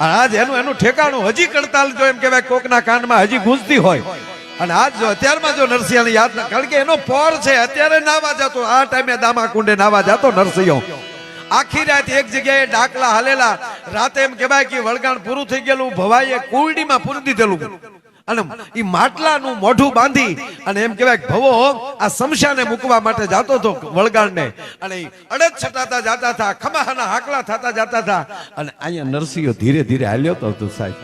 આજ એનું એનું ઠેકાણું હજી કડતાલ જો એમ કહેવાય કોકના કાનમાં હજી ગુંજતી હોય. અને આજ જો અત્યારમાં જો નરસિંહને યાદ ના કારણ કે એનો પોર છે, અત્યારે નાવા જતો. આ ટાઈમે દામા કુંડે નાવા જતો નરસિંહ. આખી રાત એક જગ્યાએ ડાકલા હાલેલા. રાતે એમ કહેવાય કે વળગાણ પૂરું થઈ ગયેલું, ભવાઈએ કુરડીમાં પૂરી દીધેલું. અને એ માટલાનું મોઢું બાંધી અને એમ કહેવાય ભવો, આ સમશાને મૂકવા માટે જાતો હતો વળગાડને અને અડદ છટાતા જાતા હતા, ખમાહાના હાકલા થતા જાતા હતા. અને અહીંયા નરસિંહ ધીરે ધીરે હાલ્યો તો હતો સાહેબ.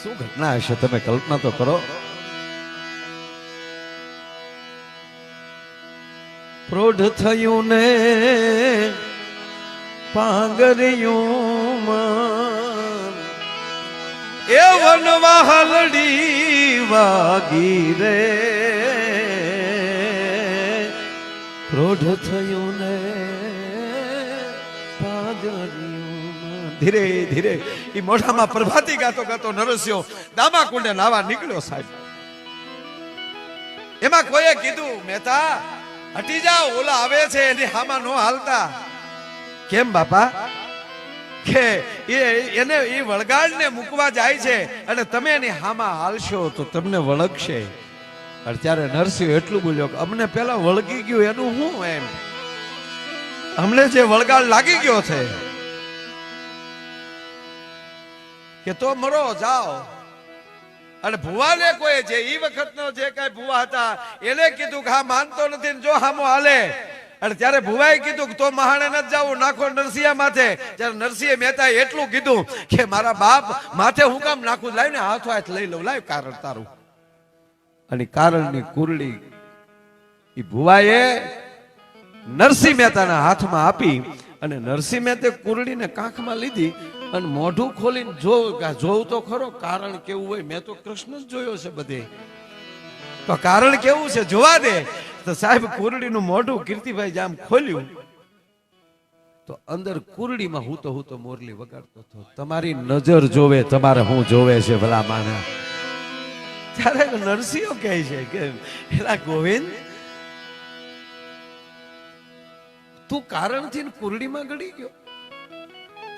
શું ઘટના હશે તમે કલ્પના તો કરો. પ્રૌઢ થયું ને પાંગરિયું. એ વનમાં હલડી વાગી રે. પ્રૌઢ થયું ને ધીરે ધીરે. એ મોઢામાં પ્રભાતી ગાતો ગાતો નરસ્યો દામા કુંડે નાવા નીકળ્યો સાહેબ. એમાં કોઈએ કીધું, મહેતા, હટી જાઓ, ઓલા આવે છે, એની હામાં નો હાલતા. કેમ બાપા? કે એને એ વળગાડને મૂકવા જાય છે અને તમે એની હામાં હાલશો તો તમને વળગશે. ત્યારે નરસિંહ એટલું બોલ્યો કે, અમને પેલા વળગી ગયું, એનું હું એમ? અમને જે વળગાડ લાગી ગયો છે. કે તો મરો, જાઓ. અને ભુવાને કોઈ જે એ વખતનો જે કઈ ભુવા હતા, એને કીધું કે, હા, માનતો નથી જો હામો હાલે. અને ત્યારે ભુવાએ કીધું તો મહાણે ન જવું નાખો નરસિંહ માથે. ત્યારે નરસિંહ મહેતા એટલું કીધું કે મારા બાપ માથે હું કામ નાખું લાવ હાથો હાથ લઈ લઉં લાવ કારણ તારું. અને કારણની કુરડી એ ભુવાએ નરસિંહ મહેતાના હાથમાં આપી અને નરસિંહ મહેતે કુરડીને કાંખમાં લીધી અને મોઢું ખોલીને જોવું જોવું તો ખરો, કારણ કેવું હોય? મેં તો કૃષ્ણ જ જોયો છે બધે. તો કારણ કેવું છે? જોવા દે. તો સાહેબ કુરડીનું મોઢું કીર્તિભાઈ જામ ખોલ્યું. તો અંદર કુરડીમાં હું તો હું તો મોરલી વગાડતો હતો. તમારી નજર જોવે, તમારે હું જોવે છે ભલા માના ત્યારે નરસિંહ કહે છે કે, એલા ગોવિંદ, તું કારણથી કુરડીમાં ગળી ગયો.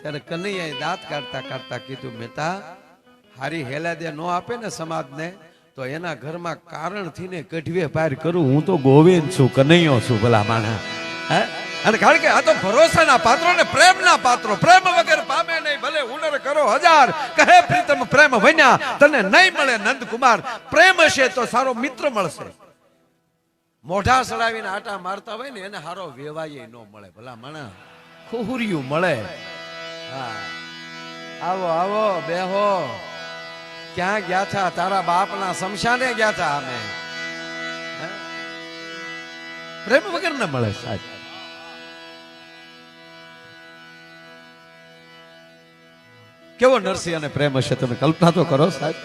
ત્યારે કનૈયાએ દાંત કાઢતા કાઢતા કીધું, મહેતા, હારી હેલા દે નો આપે ને સમાજને તો એના ઘરમાં કારણથી ને કઢવે પાર કરું, હું તો ગોવિંદ છું, કનૈયો છું ભલા માણા. અને કારણ કે આ તો ભરોસાના પાત્રો ને પ્રેમના પાત્રો. પ્રેમ વગર પામે નહીં, ભલે હુનર કરો હજાર. કહે પ્રીતમ, પ્રેમ વન્યા, તને નહીં મળે નંદકુમાર. પ્રેમ હશે તો સારો મિત્ર મળશે. મોઢા સડાવીને આટા મારતા હોય ને, એને સારો વેવાય ન મળે, ભલા મણા. ખુહુરિયું મળે. હા. આવો આવો, બેહો. ક્યાં ગયા હતા તારા બાપના શમશાને ગયા હતા અમે. પ્રેમ વગર ન મળે સાહેબ. કેવો નરસિંહ અને પ્રેમ હશે તમે કલ્પના તો કરો સાહેબ.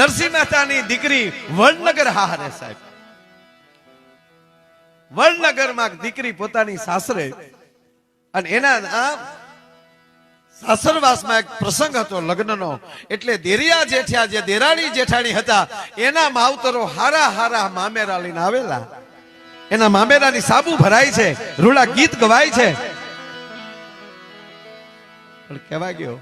નરસિંહ મહેતાની દીકરી વડનગર હારે સાહેબ. વડનગરમાં દીકરી પોતાની સાસરે અને એના આ સાસરવાસમાં સાબુ ભરાય છે રૂડા ગીત ગવાય છે. પણ કેવા ગયો,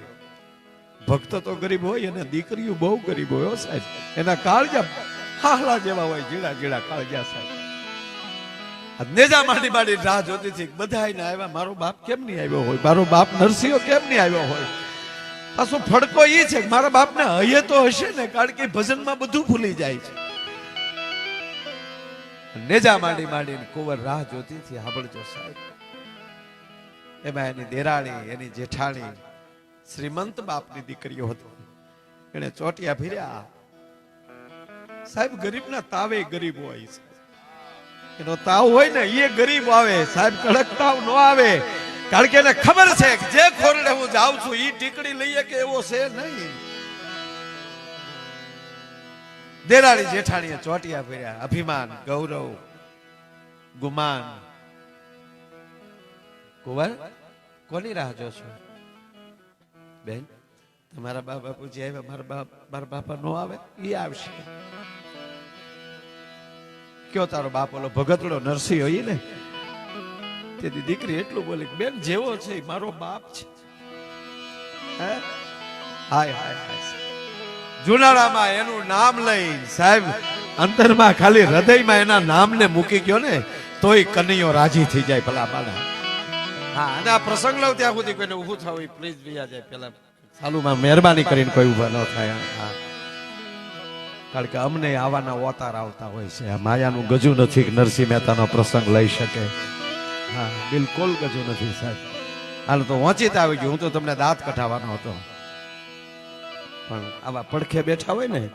ભક્ત તો ગરીબ હોય અને દીકરીઓ બહુ ગરીબ હોય સાહેબ. એના કાળજા, હાહલા જેવા હોય, જીડા જીડા કાળજા સાહેબ. નેજા માંડી માંડી રાહ જોતી હતી બધા એને આવ્યા, મારો બાપ કેમ નહીં આવ્યો હોય? મારો બાપ નરસિંહ કેમ નહીં આવ્યો હોય? પાછો ફડકો એ છે મારા બાપને હૈયે તો હશે ને, કારણ કે ભજનમાં બધું ભૂલી જાય છે. નેજા માંડી માંડીને કુંવર રાહ જોતી હતી હાબળજો સાહેબ. એમાં એની દેરાણી, એની જેઠાણી, શ્રીમંત બાપની દીકરીઓ હતી. એને ચોટિયા ફેર્યા. સાહેબ, ગરીબના તાવે ગરીબ હોય છે. એનો તાવ હોય ને એ ગરીબ આવે. સાહેબ, કડક તાવ નો આવે. કારણ કે એને ખબર છે કે જે ખોરડે હું જાઉં છું એ ટીકડી લઈએ કે એવો છે નહીં. દેરાળી જેઠાણીએ ચોટિયા ભર્યા અભિમાન, ગૌરવ, ગુમાન. કુંવર, કોની રાહ જોશો બેન, તમારા બા બાપુજી આવ્યા, મારા મારા બાપા નો આવે એ આવશે. કયો તારો બાપ ઓલો ભગતડો નરસિંહ હોય ને? તેથી દીકરી એટલું બોલી બેન જેવો છે મારો બાપ છે. હે? હાય હાય હાય જુનાળામાં એનું નામ લઈ સાહેબ અંતરમાં ખાલી હૃદયમાં એના નામને મૂકી ગયો ને તોય કનૈયો રાજી થઈ જાય ભલા બાલા. હા અને આ પ્રસંગ લઉં ત્યાં સુધી કોઈને ઊભું થવું પ્લીઝ બીજા જાય પેલા સાલુમાં મહેરબાની કરીને કોઈ ઊભા ન થાય. હા. કારણ કે અમને આવાના ઓતાર આવતા હોય છે. આ માયાનું ગજુ નથી નરસિંહ મહેતાનો પ્રસંગ લઈ શકે. હા, બિલકુલ ગજુ નથી સાહેબ. હાલ તો વંચિત આવી ગયું. હું તો તમને દાંત કઢાવવાનો હતો. પણ આવા પડખે બેઠા હોય ને,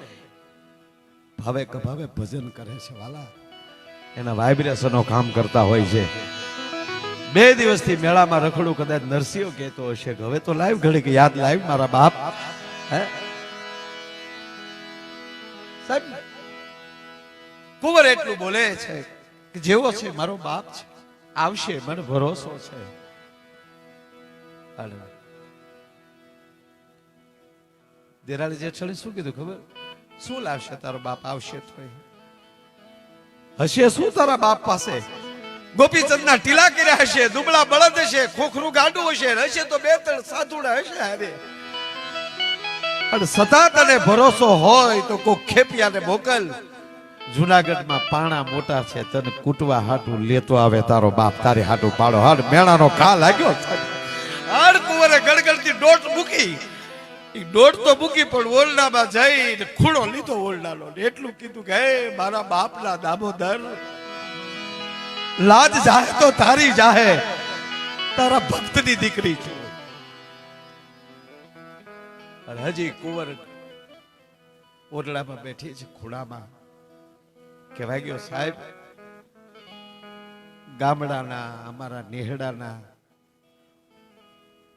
ભાવે કભાવે ભજન કરે છે વાલા. એના વાઇબ્રેશનો કામ કરતા હોય છે. બે દિવસથી મેળામાં રખડું કદાચ નરસિંહો કહેતો હશે કે હવે તો લાઈવ ઘડી કે યાદ લાઈવ મારા બાપ. હે? સાહેબ કુંવર એટલું બોલે છે કે જેવો છે મારો બાપ છે. આવશે, મને ભરોસો છે. દેરાળી જેઠાણી શું કીધું ખબર? શું લાવશે તારો બાપ? આવશે તો હશે શું તારા બાપ પાસે? ગોપીચંદ ના ટીલા કર્યા હશે, દુબળા બળદ હશે, ખોખરું ગાડું હશે હશે તો બે ત્રણ સાધુડા હશે હારે. અને સતા તને ભરોસો હોય તો કોઈ ખેપિયાને મોકલ. જુનાગઢમાં પાણા મોટા છે, તને કૂટવા હાટું લેતો આવે તારો બાપ, તારે હાટું પાડો. હાડ મેળાનો ઘા લાગ્યો હાડ કુંવરે ગળગળતી દોટ મૂકી. એ દોટ તો મૂકી, પણ ઓરડામાં જઈને ખૂણો લીધો ઓરડાનો. એટલું કીધું કે, હે, મારા બાપના દામોદર, લાજ જાહે તો તારી જાહે. તારા ભક્તની દીકરી છું. અને હજી કુંવર ઓરડામાં બેઠી છે, ખૂણામાં. કહેવાય ગયો, સાહેબ, ગામડાના, અમારા નેહડાના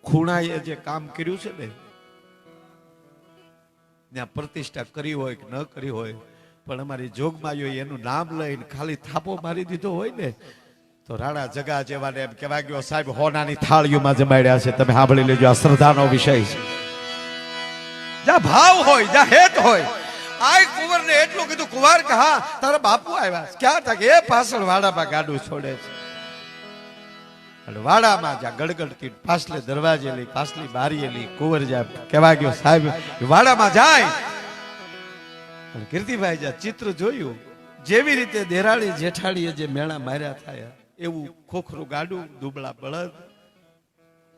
ખૂણાએ જે કામ કર્યું છે ને, ત્યાં પ્રતિષ્ઠા કરી હોય કે ન કરી હોય, પણ અમારી જોગમાયો એનું નામ લઈને ખાલી થાપો મારી દીધો હોય ને, તો રાણા જગા જેવાને એમ કહેવાય ગયો, સાહેબ, હોનાની થાળીઓમાં જમાડ્યા છે. તમે સાંભળી લેજો, આ શ્રદ્ધાનો વિષય છે. જ્યાં ભાવ હોય, જ્યાં હેત હોય. આ કુંવરને એટલું કીધું, કુંવર કે હા, તારા બાપુ આવ્યા ક્યાં હતા એ પાછળ વાડામાં ગાડું છોડે છે. વાડામાં જ્યાં ગડગડતી પાછલે દરવાજેલી, પાછલી બારીએલી કુંવર જ્યાં કહેવા ગયો, સાહેબ વાડામાં જાય. કીર્તિભાઈ જ્યાં ચિત્ર જોયું, જેવી રીતે દેરાળી જેઠાણીએ જે મેળા માર્યા થયા, એવું ખોખરું ગાડું, દુબળા બળદ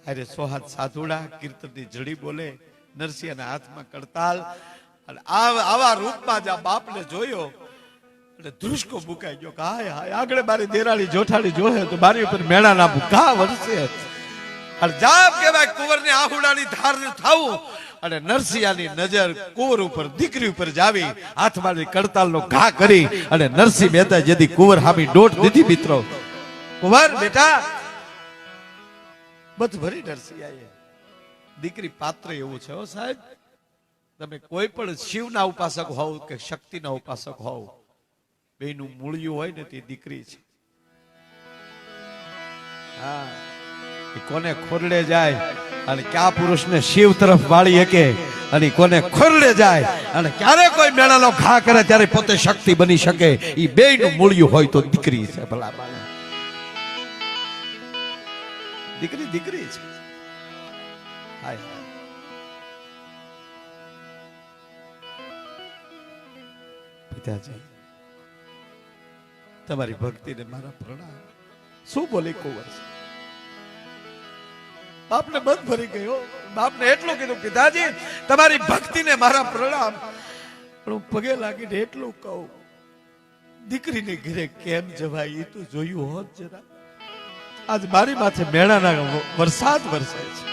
અરે સોહાત સાધુડા, કીર્તનની જડી બોલે નરસિંહના હાથમાં કડતાલ અને આ- આવા રૂપમાં જ્યાં બાપને જોયો, એટલે ધ્રુસકો મુકાઈ ગયો કે હાય હાય, આગળ મારી દેરાળી જોઠાળી જોહે તો મારી ઉપર મેળાના ઘા વરસે. અને જાપ કહેવાય કુંવરની આહુડાની ધારને થાવું. અને નરસિંહાની નજર કુંવર ઉપર, દીકરી ઉપર જાવી હાથમાં કડતાલનો ઘા કરી. અને નરસિંહ મહેતા જેથી કુંવર હામી ડોટ દીધી મિત્રો. કુંવર બેટા બધ ભરી નરસિંહાએ. દીકરી પાત્ર એવું છે સાહેબ? તમે કોઈ પણ શિવના ઉપાસક હોવ કે શક્તિના ઉપાસક હોવ બેનું મૂળિયું હોય ને તે દીકરી છે. હા. કોને ખોરડે જાય અને કયા પુરુષને શિવ તરફ વાળી શકે અને કોને ખોરડે જાય અને ક્યારે કોઈ મેળાનો ઘા કરે ત્યારે પોતે શક્તિ બની શકે. એ બેયનું મૂળિયું હોય તો દીકરી છે ભલા દીકરી દીકરી છે. પિતાજી તમારી ભક્તિને મારા પ્રણામ. શું બોલી કુંવર બાપને બંધ ભરી ગયો. બાપને એટલું કીધું પિતાજી તમારી ભક્તિને મારા પ્રણામ. પણ હું પગે લાગીને એટલું કહું, દીકરીને ઘરે કેમ જવાય? એ તો જોયું હોત જરા. આજ મારી માથે મેળાના વરસાદ વરસે છે.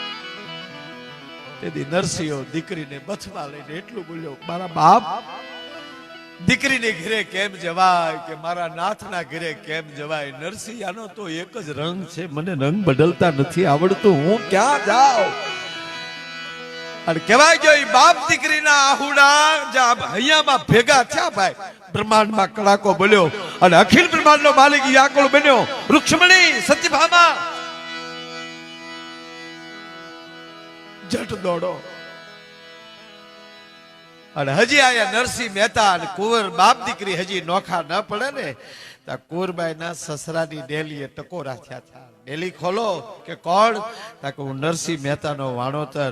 તેથી નરસિંહો દીકરીને બથવા લઈને એટલું બોલ્યો, મારા બાપ દીકરીને ઘરે કેમ જવાય કે મારા નાથના ઘરે કેમ જવાય? નરસિંહાનો તો એક જ રંગ છે. મને રંગ બદલતા નથી આવડતું. હું ક્યાં જાઉં? અને કહેવાય ગયો બાપ દીકરીના આહુડા જ્યાં અહીંયામાં ભેગા થયા ભાઈ. બ્રહ્માંડમાં કડાકો બોલ્યો અને અખિલ બ્રહ્માંડનો માલિક યાકુળ બન્યો. રૂક્ષ્મણી સત્યભામા જટ દોડો. અને હજી આયા નરસિંહ મહેતા અને કુંવર બાપ દીકરી હજી નોખા ન પડે ને. તો કુંવરબાઈના સસરાની ડેલીએ ટકોરા થયા હતા. ડેલી ખોલો કે કોણ? તાકે હું નરસિંહ મહેતાનો વાણોતર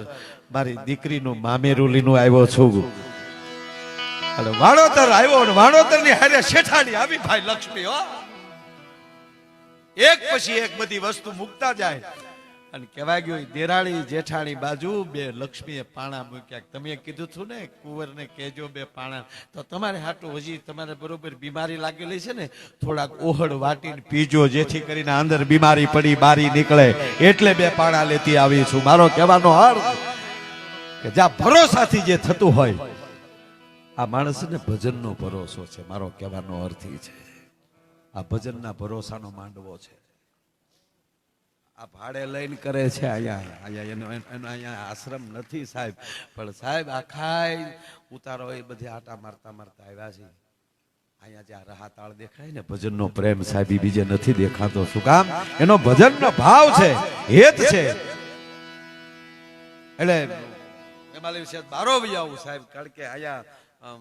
મારી દીકરીનું મામેરુલીનું આવ્યો છું. અને વાણોતર આવ્યો અને વાણોતરની હારે શેઠાણી આવી ભાઈ લક્ષ્મી, હો. એક પછી એક બધી વસ્તુ મૂકતા જાય. અને કહેવાય ગયું દેરાણી જેઠાણી બાજુ બે લક્ષ્મીએ પાણા મૂક્યા. તમે કીધું હતું ને, કુંવરને કહેજો બે પાણા. તો તમારે હાટું હજી તમારે બરોબર બીમારી લાગેલી છે ને, થોડાક ઓહળ વાટીને પીજો, જેથી કરીને અંદર બીમારી પડી, બારી નીકળે. એટલે બે પાણા લેતી આવી છું. મારો કહેવાનો અર્થ કે જ્યાં ભરોસાથી જે થતું હોય, આ માણસને ભજનનો ભરોસો છે. મારો કહેવાનો અર્થ છે. આ ભજનના ભરોસાનો માંડવો છે. આ ભાડે લઈને કરે છે અહીંયા અહીંયા એનો એનો અહીંયા આશ્રમ નથી સાહેબ. પણ સાહેબ આખાય ઉતારો એ બધી આટા મારતા મારતા આવ્યા છે. અહીંયા જ્યાં રહાતાળ દેખાય ને, ભજનનો પ્રેમ સાહેબ બીજે નથી દેખાતો. શું કામ? એનો ભજનનો ભાવ છે, હેત છે. એટલે એમાં વિશે બારો બી આવું સાહેબ, કારણ કે અહીંયા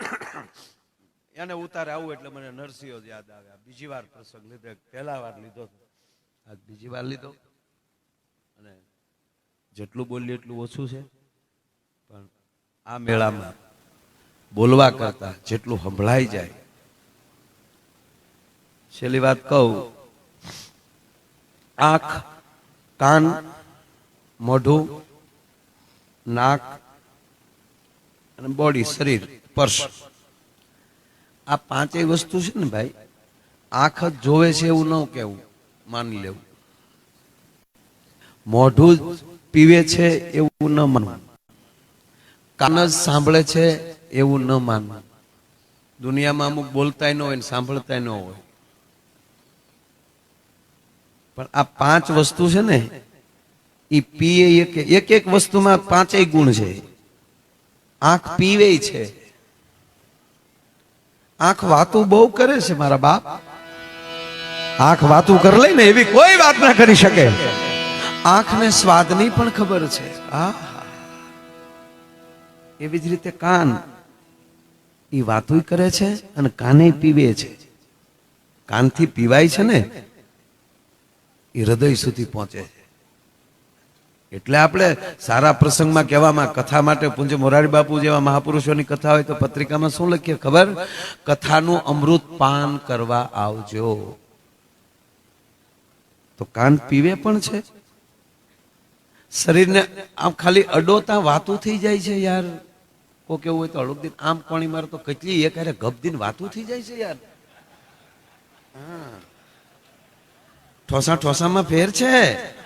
એને ઉતારે આવું એટલે મને નરસિંહ યાદ આવ્યા. બીજી વાર પ્રસંગ લીધો, પહેલા વાર લીધો. હતો. બીજી વાર લીધો. અને જેટલું બોલીએ એટલું ઓછું છે. પણ આ મેળામાં બોલવા કરતા જેટલું સંભળાઈ જાય. છેલ્લી વાત કહું, આંખ, કાન, મોઢું, નાક અને બોડી, શરીર પર્શ આ પાંચેય વસ્તુ છે ને ભાઈ, આંખ જ જોવે છે એવું ન કેવું માની લેવું. મોઢું પીવે છે એવું ન માનવું. કાન જ સાંભળે છે એવું ન માનવું. દુનિયામાં અમુક બોલતાય ન હોય ને સાંભળતાય ન હોય. પણ આ પાંચ વસ્તુ છે ને એ પીએ એક એક એક વસ્તુમાં પાંચેય ગુણ છે. આંખ પીવે છે. આંખ વાતું બહુ કરે છે મારા બાપ. આંખ વાતું કરી લે ને એવી કોઈ વાત ના કરી શકે. આંખને સ્વાદની પણ ખબર છે. એવી જ રીતે કાન એ વાતું કરે છે અને કાને પીવે છે. કાનથી પીવાય છે ને, એ હૃદય સુધી પહોંચે છે. એટલે આપણે સારા પ્રસંગમાં કહેવામાં કથા માટે પૂંજ મોરારી બાપુ જેવા મહાપુરુષોની કથા હોય તો પત્રિકામાં શું લખીએ ખબર? કથાનું અમૃત પાન કરવા આવજો. તો કાન પીવે પણ છે? શરીરને આમ ખાલી અડોતા વાતું થઈ જાય છે યાર. કો કેવું હોય તો અડોક દિન આમ કોણી મારે તો કેટલી એક અરે ગપ દિન વાતું થઈ જાય છે યાર. હા. ઠોસા ઠોસામાં ફેર છે?